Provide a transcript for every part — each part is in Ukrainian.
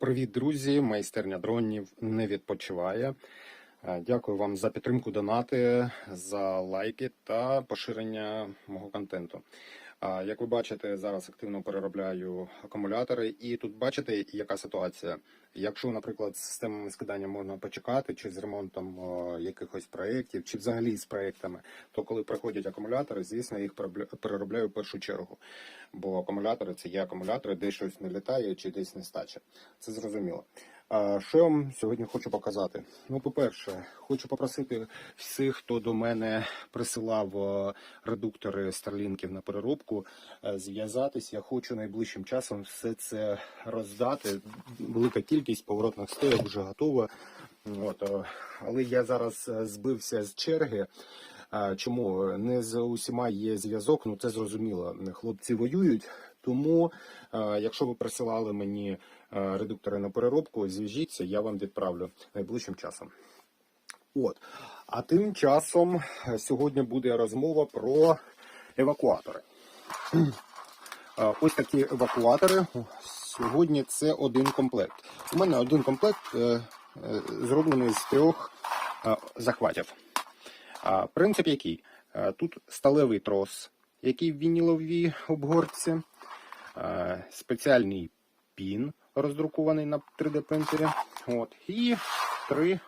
Привіт, друзі! Майстерня дронів не відпочиває. Е, Дякую вам за підтримку донати, за лайки та поширення мого контенту. Як ви бачите, зараз активно переробляю акумулятори, і тут бачите, яка ситуація. Якщо, наприклад, з системами скидання можна почекати, чи з ремонтом якихось проєктів, чи взагалі з проєктами, то коли приходять акумулятори, звісно, їх переробляю в першу чергу. Бо акумулятори це є акумулятори, де щось не літає чи десь нестача. Це зрозуміло. Що я вам сьогодні хочу показати? Ну, по-перше, хочу попросити всіх, хто до мене присилав е, редуктори старлінків на переробку, е, зв'язатись. Я хочу найближчим часом все це роздати. Велика кількість поворотних стоїк вже готова. От, е, але я зараз збився з черги. Чому не з усіма є зв'язок? Ну це зрозуміло. Хлопці воюють. Тому, е, якщо ви присилали мені е, редуктори на переробку, зв'яжіться, я вам відправлю найближчим часом. От. А тим часом е, сьогодні буде розмова про евакуатори. Ось такі евакуатори. Сьогодні це один комплект. У мене один комплект зроблений з трьох захватів. Принцип який? Тут сталевий трос, який в вініловій обгорці, спеціальний пін, роздрукований на 3D принтері. От, і три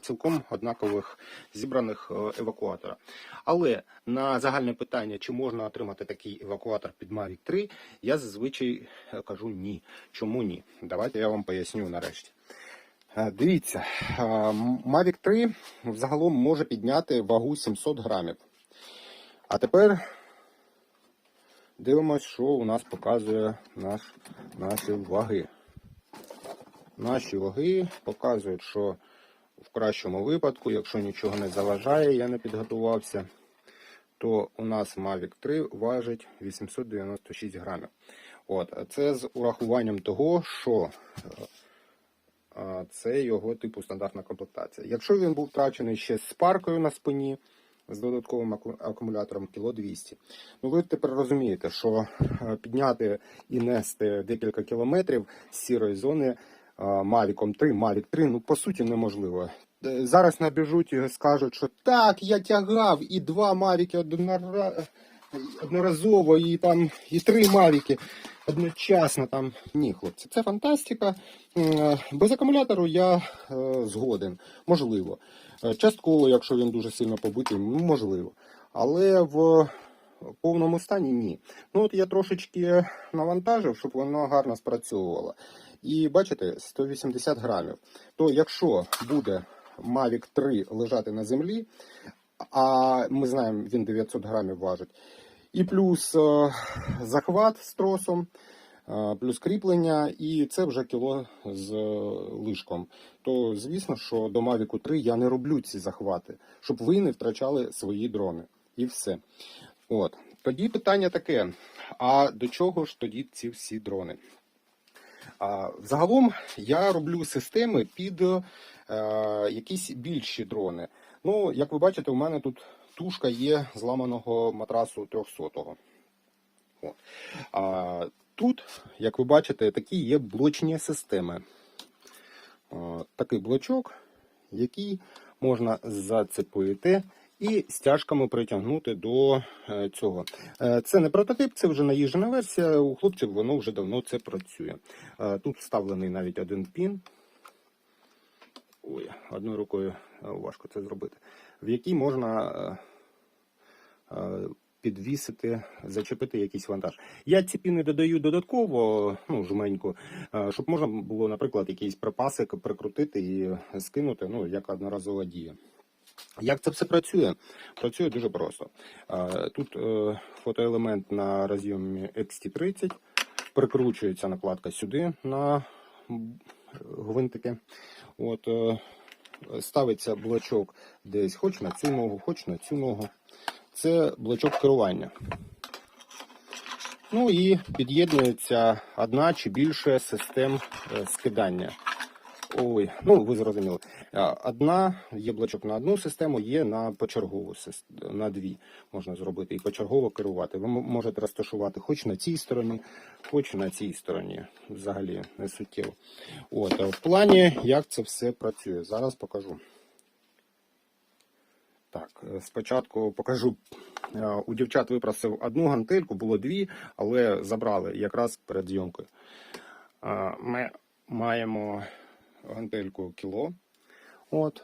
цілком однакових зібраних е, евакуатора. Але на загальне питання, чи можна отримати такий евакуатор під Mavic 3, я зазвичай е, кажу ні. Чому ні? Давайте я вам поясню нарешті. Е, Дивіться, Mavic 3 взагалом може підняти вагу 700 грамів. А тепер дивимось, що у нас показує наш, наші ваги. Наші ваги показують, що в кращому випадку, якщо нічого не заважає, я не підготувався, то у нас Mavic 3 важить 896 грамів. От, це з урахуванням того, що е, це його типу стандартна комплектація. Якщо він був втрачений ще з паркою на спині, з додатковим аку- акумулятором кіло 200, ну ви тепер розумієте, що е, підняти і нести декілька кілометрів з сірої зони Мавіком Mavic 3, Мавік 3, ну по суті неможливо. Е, Зараз набіжуть і скажуть, що так, я тягав і два Мавіки однора- одноразово, і там і три Mavic одночасно. Там ні, хлопці, це фантастика. Без акумулятору я е, згоден, можливо. Е, Частково, якщо він дуже сильно побитий, можливо. Але в повному стані ні. Ну от я трошечки навантажив, щоб воно гарно спрацьовувало. І бачите, 180 грамів. То якщо буде Mavic 3 лежати на землі, а ми знаємо, він 900 грамів важить, і плюс е, захват з тросом, е, плюс кріплення, і це вже кіло з е, лишком. То звісно, що до Mavic 3 я не роблю ці захвати, щоб ви не втрачали свої дрони. І все. От. Тоді питання таке: а до чого ж тоді ці всі дрони? А, Загалом я роблю системи під е, якісь більші дрони. Ну, як ви бачите, у мене тут тушка є зламаного матрасу 300-го. А, тут, як ви бачите, такі є блочні системи. Такий блочок, який можна зацепити і стяжками притягнути до е, цього. Е, Це не прототип, це вже наїжджена версія. У хлопців воно вже давно це працює. Е, Тут вставлений навіть один пін. Ой, одною рукою е, важко це зробити. В якій можна е, е, підвісити, зачепити якийсь вантаж. Я ці піни додаю додатково, ну, жменьку, щоб можна було, наприклад, якийсь припасик прикрутити і скинути, ну, як одноразова дія. Як це все працює? Працює дуже просто. Тут фотоелемент на роз'ємі XT30, прикручується накладка сюди на гвинтики. От, е, ставиться блочок десь хоч на цю ногу, хоч на цю ногу. Це блочок керування. Ну і під'єднується одна чи більше систем е, скидання. Ой, ну ви зрозуміли. Одна є блочок на одну систему, є на почергову сис- на дві можна зробити і почергово керувати. Ви можете розташувати хоч на цій стороні, хоч на цій стороні. Взагалі не суттєво. От в плані, як це все працює. Зараз покажу. Так, е, спочатку покажу. Е, У дівчат випросив одну гантельку, було дві, але забрали якраз перед зйомкою. Е, Ми маємо гантельку кіло. От.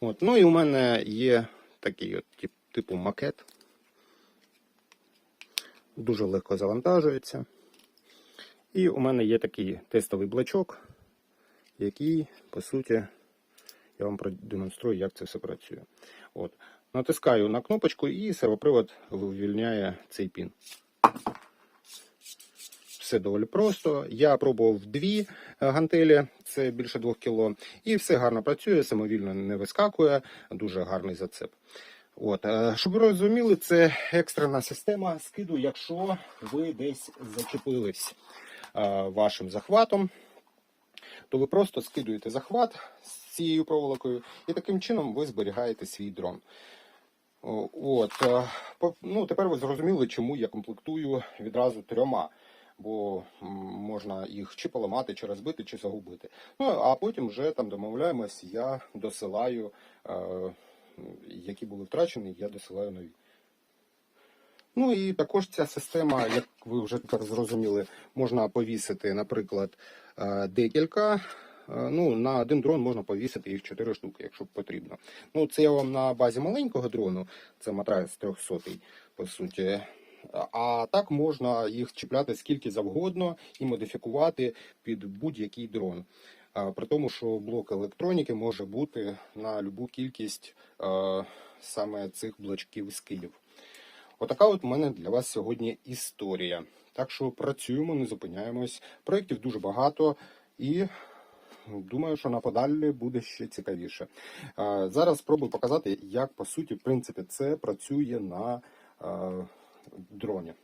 От. Ну і у мене є такий от, тип- типу макет. Дуже легко завантажується. І у мене є такий тестовий блочок, який, по суті, я вам продемонструю, як це все працює. От. Натискаю на кнопочку і сервопривод вивільняє цей пін. Все доволі просто. Я пробував дві е, гантелі, це більше 2 кг, і все гарно працює, самовільно не вискакує, дуже гарний зацеп. От, е, щоб ви розуміли, це екстрена система скиду, якщо ви десь зачепились е, вашим захватом, то ви просто скидуєте захват з цією проволокою, і таким чином ви зберігаєте свій дрон. От, ну, тепер ви зрозуміли, чому я комплектую відразу трьома. Бо можна їх чи поламати, чи розбити, чи загубити. Ну а потім вже там домовляємось, я досилаю, е, які були втрачені, я досилаю нові. Ну і також ця система, як ви вже тепер зрозуміли, можна повісити, наприклад, е, декілька. Е, Ну, на один дрон можна повісити їх 4 штуки, якщо потрібно. Ну, це я вам на базі маленького дрону, це матрас 300, по суті. А так можна їх чіпляти скільки завгодно і модифікувати під будь-який дрон. При тому, що блок електроніки може бути на любу кількість е, саме цих блочків скидів. Отака от у мене для вас сьогодні історія. Так що працюємо, не зупиняємось. Проєктів дуже багато і думаю, що на подалі буде ще цікавіше. Зараз спробую показати, як по суті, в принципі, це працює на е, дроні.